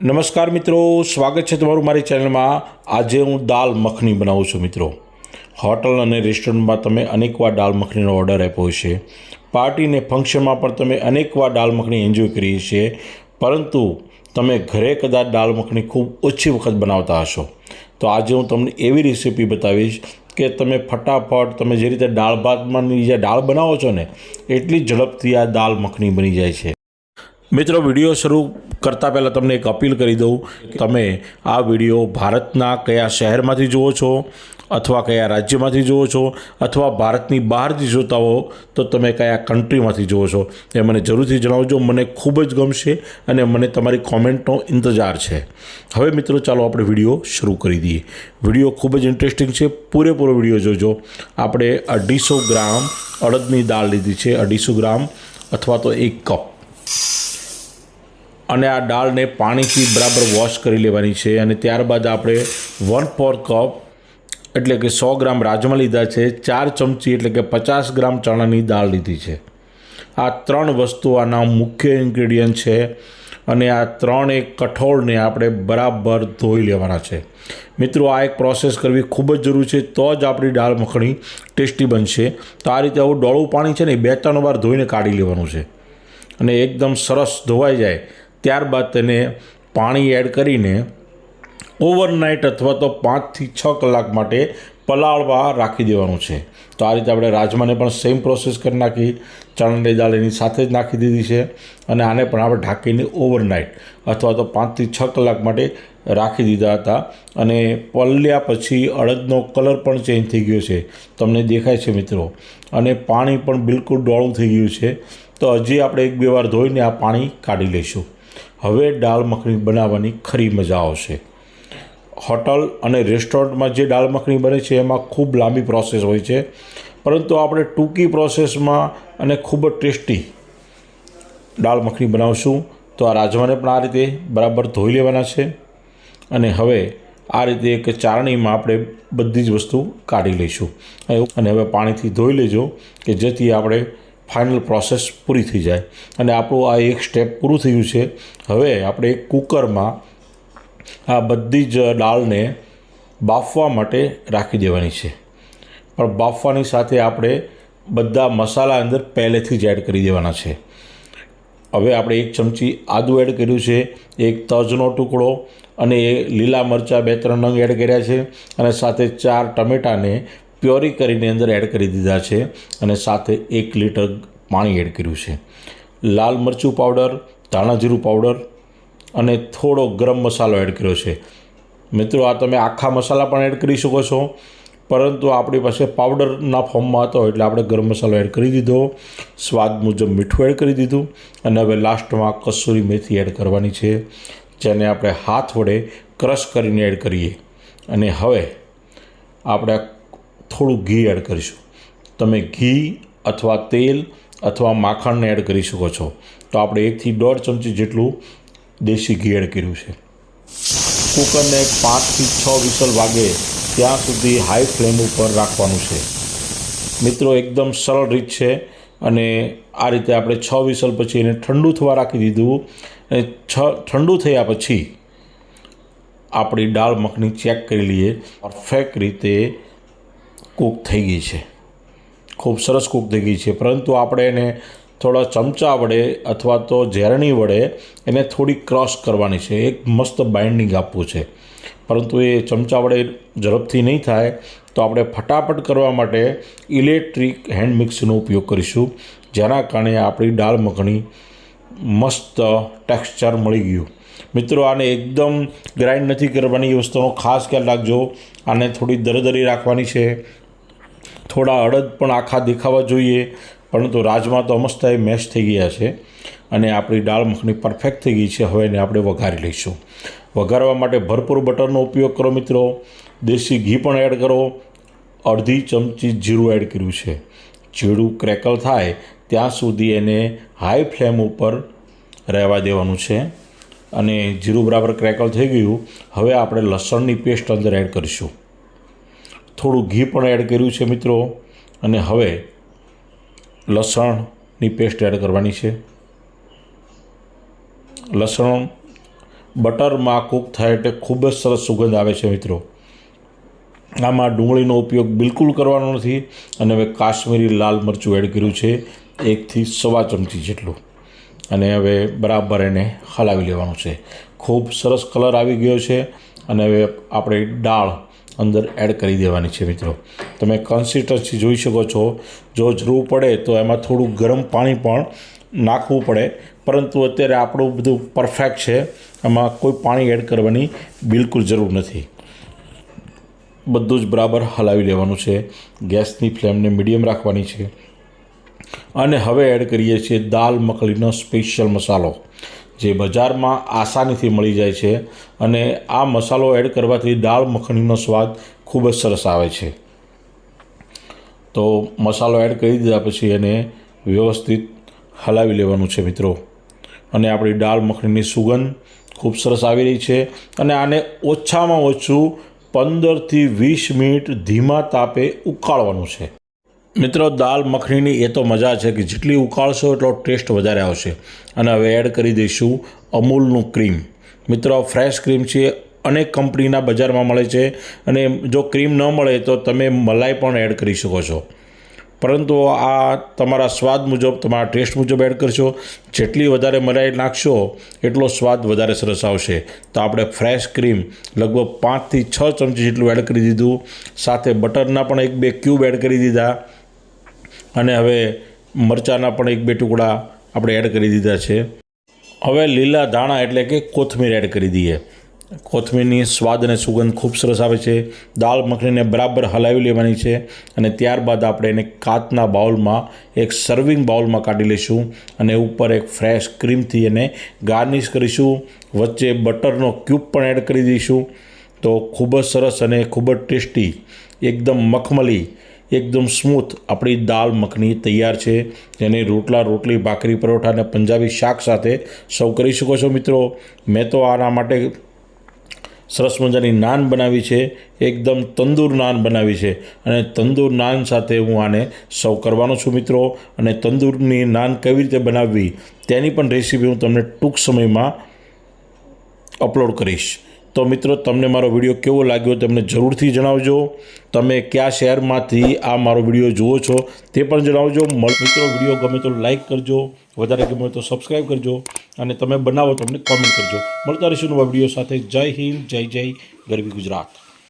નમસ્કાર મિત્રો, સ્વાગત છે તમારું મારી ચેનલમાં. આજે હું દાલ મખની બનાવું છું મિત્રો. હોટલ અને રેસ્ટોરન્ટમાં તમે અનેકવાર દાલ મખનીનો ઓર્ડર આપ્યો છે પાર્ટી ને ફંક્શનમાં પણ તમે અનેકવાર દાલ મખની એન્જોય કરી છે પરંતુ તમે ઘરે કદાચ દાલ મખની ખૂબ ઓછી વખત બનાવતા હશો. તો આજે હું તમને એવી રેસીપી બતાવીશ કે તમે ફટાફટ તમે જે રીતે દાળ ભાતમાંની જે દાળ બનાવો છો ને, એટલી ઝડપથી આ દાલ મખની બની જાય છે. મિત્રો, વીડિયો શરૂ કરતાં પહેલાં તમને એક અપીલ કરી દઉં. તમે આ વીડિયો ભારતના કયા શહેરમાંથી જુઓ છો અથવા કયા રાજ્યમાંથી જુઓ છો અથવા ભારતની બહારથી જોતા હો, તો તમે કયા કન્ટ્રીમાંથી જુઓ છો એ મને જરૂરથી જણાવજો. મને ખૂબ જ ગમશે અને મને તમારી કોમેન્ટનો ઇંતજાર છે. હવે મિત્રો, ચાલો આપણે વીડિયો શરૂ કરી દઈએ. વીડિયો ખૂબ જ ઇન્ટરેસ્ટિંગ છે. પૂરેપૂરો વીડિયો જોજો. આપણે અઢીસો ગ્રામ અડદની દાળ લીધી છે. અઢીસો ગ્રામ અથવા તો એક કપ. અને આ દાળને પાણીથી બરાબર વોશ કરી લેવાની છે અને ત્યારબાદ આપણે વન ફોર કપ એટલે કે સો ગ્રામ રાજમા લીધા છે, ચાર ચમચી એટલે કે પચાસ ગ્રામ ચણાની દાળ લીધી છે. આ ત્રણ વસ્તુ આના મુખ્ય ઇન્ગ્રેડિયન્ટ છે અને આ ત્રણેય કઠોળને આપણે બરાબર ધોઈ લેવાના છે. મિત્રો, આ એક પ્રોસેસ કરવી ખૂબ જ જરૂરી છે, તો જ આપણી દાળ મખણી ટેસ્ટી બનશે. તો આ રીતે આવું ડોળું પાણી છે ને બે ત્રણ વાર ધોઈને કાઢી લેવાનું છે. અને એકદમ સરસ ધોવાઈ જાય. ત્યારબાદ તેને પાણી એડ કરીને ઓવરનાઇટ અથવા તો પાંચથી છ કલાક માટે પલાળવા રાખી દેવાનું છે. તો આ રીતે આપણે રાજમાને પણ સેમ પ્રોસેસ કરી નાખી, ચણાની દાળ એની સાથે જ નાખી દીધી છે અને આને પણ આપણે ઢાંકીને ઓવરનાઇટ અથવા તો પાંચથી છ કલાક માટે રાખી દીધા હતા. અને પલળ્યા પછી અડદનો કલર પણ ચેન્જ થઈ ગયો છે. તમને દેખાય છે મિત્રો. અને પાણી પણ બિલકુલ ડોળું થઈ ગયું છે. તો હજી આપણે એક બે વાર ધોઈને આ પાણી કાઢી લઈશું. હવે દાળ મખણી બનાવવાની ખરી મજા આવશે. હોટલ અને રેસ્ટોરન્ટમાં જે દાળ મખણી બને છે, એમાં ખૂબ લાંબી પ્રોસેસ હોય છે. પરંતુ આપણે ટૂંકી પ્રોસેસમાં અને ખૂબ જ ટેસ્ટી દાળ મખણી બનાવશું. તો આ રાજમાને પણ આ રીતે બરાબર ધોઈ લેવાના છે. અને હવે આ રીતે એક ચારણીમાં આપણે બધી જ વસ્તુ કાઢી લઈશું. અને હવે પાણીથી ધોઈ લેજો, કે જેથી આપણે ફાઇનલ પ્રોસેસ પૂરી થઈ જાય. અને આપણું આ એક સ્ટેપ પૂરું થયું છે. હવે આપણે એક કુકરમાં આ બધી જ દાળને બાફવા માટે રાખી દેવાની છે. પણ બાફવાની સાથે આપણે બધા મસાલા અંદર પહેલેથી જ એડ કરી દેવાના છે. હવે આપણે એક ચમચી આદું એડ કર્યું છે, એક તજનો ટુકડો અને એ લીલા મરચાં બે ત્રણ નંગ એડ કર્યા છે અને સાથે ચાર ટમેટાને પ્યોરી કરીને અંદર એડ કરી દીધા છે અને સાથે એક લીટર પાણી એડ કર્યું છે. લાલ મરચું પાવડર ધાણાજીરું પાવડર અને થોડો ગરમ મસાલો એડ કર્યો છે. મિત્રો, આ તમે આખા મસાલા પણ એડ કરી શકો છો, પરંતુ આપણી પાસે પાવડરના ફોર્મમાં હતો એટલે આપણે ગરમ મસાલો એડ કરી દીધો. સ્વાદ મુજબ મીઠું એડ કરી દીધું અને હવે લાસ્ટમાં કસૂરી મેથી એડ કરવાની છે, જેને આપણે હાથ વડે ક્રશ કરીને એડ કરીએ. અને હવે આપણે થોડું ઘી એડ કરીશું. તમે ઘી અથવા તેલ અથવા માખણને એડ કરી શકો છો. તો આપણે એકથી દોઢ ચમચી જેટલું દેશી ઘી એડ કર્યું છે. કુકરને પાંચથી છ વિસલ વાગે ત્યાં સુધી હાઈ ફ્લેમ ઉપર રાખવાનું છે. મિત્રો, એકદમ સરળ રીત છે અને આ રીતે આપણે છ વિસલ પછી એને ઠંડુ થવા રાખી દીધું અને છ, ઠંડુ થયા પછી આપણી દાળ મખની ચેક કરી લઈએ. પરફેક્ટ રીતે કૂક થઈ ગઈ છે. ખૂબ સરસ કૂક થઈ ગઈ છે. પરંતુ આપણે એને થોડા ચમચા વડે અથવા તો ઝેરણી વડે એને થોડી ક્રોસ કરવાની છે. એક મસ્ત બાઇન્ડિંગ આપવું છે. પરંતુ એ ચમચા વડે ઝડપથી નહીં થાય તો આપણે ફટાફટ કરવા માટે ઇલેક્ટ્રિક હેન્ડ મિક્સનો ઉપયોગ કરીશું. જેના કારણે આપણી દાળ મખણી મસ્ત ટેક્સચર મળી ગયું. મિત્રો, આને એકદમ ગ્રાઇન્ડ નથી કરવાની. એ વસ્તુનો ખાસ ખ્યાલ રાખજો. આને થોડી દરદરી રાખવાની છે. થોડા અડદ પણ આખા દેખાવા જોઈએ, પરંતુ રાજમાં તો મસ્ત મેશ થઈ ગયા છે અને આપણી દાળ મખની પરફેક્ટ થઈ ગઈ છે. હવે એને આપણે વઘારી લઈશું. વઘારવા માટે ભરપૂર બટરનો ઉપયોગ કરો મિત્રો. દેશી ઘી પણ એડ કરો. અડધી ચમચી જીરું એડ કર્યું છે. જીરું ક્રેકલ થાય ત્યાં સુધી એને હાઈ ફ્લેમ ઉપર રહેવા દેવાનું છે અને જીરું બરાબર ક્રેકલ થઈ ગયું. હવે આપણે લસણની પેસ્ટ અંદર એડ કરીશું. થોડું ઘી પણ એડ કર્યું છે મિત્રો. અને હવે લસણની પેસ્ટ એડ કરવાની છે. લસણ બટરમાં કૂક થાય એટલે ખૂબ જ સરસ સુગંધ આવે છે મિત્રો. આમાં ડુંગળીનો ઉપયોગ બિલકુલ કરવાનો નથી. અને હવે કાશ્મીરી લાલ મરચું એડ કર્યું છે. એકથી સવા ચમચી જેટલું. અને હવે બરાબર એને હલાવી લેવાનું છે. ખૂબ સરસ કલર આવી ગયો છે. અને હવે આપણે દાળ અંદર એડ કરી દેવાની છે મિત્રો. તમે કન્સિસ્ટન્સી જોઈ શકો છો. જો જરૂર પડે તો એમાં થોડું ગરમ પાણી પણ નાખવું પડે. પરંતુ અત્યારે આપણું બધું પરફેક્ટ છે. એમાં કોઈ પાણી એડ કરવાની બિલકુલ જરૂર નથી. બધું જ બરાબર હલાવી લેવાનું છે. ગેસની ફ્લેમને મીડિયમ રાખવાની છે. અને હવે એડ કરીએ છીએ દાલ મખલીનો સ્પેશિયલ મસાલો. જે બજારમાં આસાનીથી મળી જાય છે અને આ મસાલો એડ કરવાથી દાળ મખણીનો સ્વાદ ખૂબ જ સરસ આવે છે. તો મસાલો એડ કરી દીધા પછી એને વ્યવસ્થિત હલાવી લેવાનું છે મિત્રો. અને આપણી દાળ મખણીની સુગંધ ખૂબ સરસ આવી રહી છે અને આને ઓછામાં ઓછું પંદરથી વીસ મિનિટ ધીમા તાપે ઉકાળવાનું છે. મિત્રો, દાલ મખણીની એ તો મજા છે કે જેટલી ઉકાળશો એટલો ટેસ્ટ વધારે આવશે. અને હવે એડ કરી દઈશું અમૂલનું ક્રીમ. મિત્રો, ફ્રેશ ક્રીમ છે, અનેક કંપનીના બજારમાં મળે છે. અને જો ક્રીમ ન મળે તો તમે મલાઈ પણ એડ કરી શકો છો. પરંતુ આ તમારા સ્વાદ મુજબ, તમારા ટેસ્ટ મુજબ એડ કરશો. જેટલી વધારે મલાઈ નાખશો, એટલો સ્વાદ વધારે સરસ આવશે. તો આપણે ફ્રેશ ક્રીમ લગભગ પાંચથી છ ચમચી જેટલું એડ કરી દીધું. સાથે બટરના પણ એક બે ક્યુબ એડ કરી દીધા. અને હવે મરચાંના પણ એક બે ટુકડા આપણે એડ કરી દીધા છે. હવે લીલા ધાણા એટલે કે કોથમીર એડ કરી દઈએ. કોથમીરની સ્વાદ અને સુગંધ ખૂબ સરસ આવે છે. દાળ મખણીને બરાબર હલાવી લેવાની છે અને ત્યારબાદ આપણે એને કાચના બાઉલમાં એક સર્વિંગ બાઉલમાં કાઢી લઈશું અને ઉપર એક ફ્રેશ ક્રીમથી એને ગાર્નિશ કરીશું. વચ્ચે બટરનો ક્યુબ પણ એડ કરી દઈશું. તો ખૂબ જ સરસ અને ખૂબ જ ટેસ્ટી, એકદમ મખમલી એકદમ સ્મૂથ આપણી દાળ મખની તૈયાર છે. જેને રોટલા, રોટલી, ભાખરી, પરોઠા અને પંજાબી શાક સાથે સર્વ કરી શકો છો મિત્રો. મેં તો આના માટે સરસ મજાની નાન બનાવી છે. એકદમ તંદૂર નાન બનાવી છે. અને તંદૂર નાન સાથે હું આને સર્વ કરવાનો છું મિત્રો. અને તંદૂરની નાન કેવી રીતે બનાવવી તેની પણ રેસીપી હું તમને ટૂંક સમયમાં અપલોડ કરીશ. તો મિત્રો, તમને મારો વીડિયો કેવો લાગ્યો તમને જરૂરથી જણાવજો. તમે કયા શહેરમાંથી આ મારો વીડિયો જુઓ છો તે પણ જણાવજો. મિત્રો, વીડિયો ગમે તો લાઈક કરજો, વધારે ગમે તો સબસ્ક્રાઈબ કરજો અને તમે બનાવો તો અમને કોમેન્ટ કરજો. મળતા રહીશું નવા વીડિયો સાથે. જય હિન્દ, જય જય, ગરવી ગુજરાત.